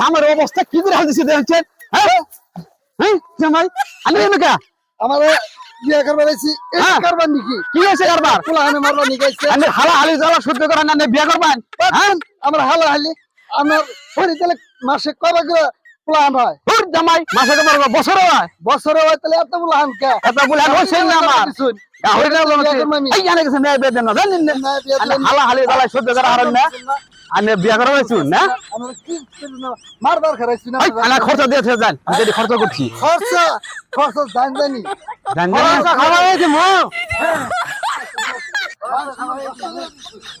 জামার অবস্থা কি করে হালদিছে দেখছেন? হ্যাঁ? হ্যাঁ জামাই? আনি এমকা আমার বিয়ে করবার আইছি এই হ্যাঁ। করবার নাকি? কি হয়েছে কারবার? পোলাহানে মারবার নাকি আইছে। আমি হালা হালি জ্বালা সহ্য করেন না বিয়া করবেন? হ্যাঁ? আমার হালা হালি। আমার হরি তাহলে মাসে কবে করে পোলাহান হয়? হুর জামাই মাসে তোমার বছর হয়। বছরে হয় তাহলে এত পোলাহান কে? এত বুলান হইছে না আমার। কিছুই। গাহরি না বিয়া করব আমি। এই জানে গেছে মেয়ে বেদ না জানেন না? না, বিয়া আমি দিলাম। হালা হালি জ্বালা সহ্য করা না। আমি বিয়া করা হয়েছি না? আমার কি করব না, মারবার খারাইছি না এই দিয়েছে যান। আমি যদি খরচ করছি। খরচা খরচা জান জানি জান জানি খাওয়া হয়েছে মো।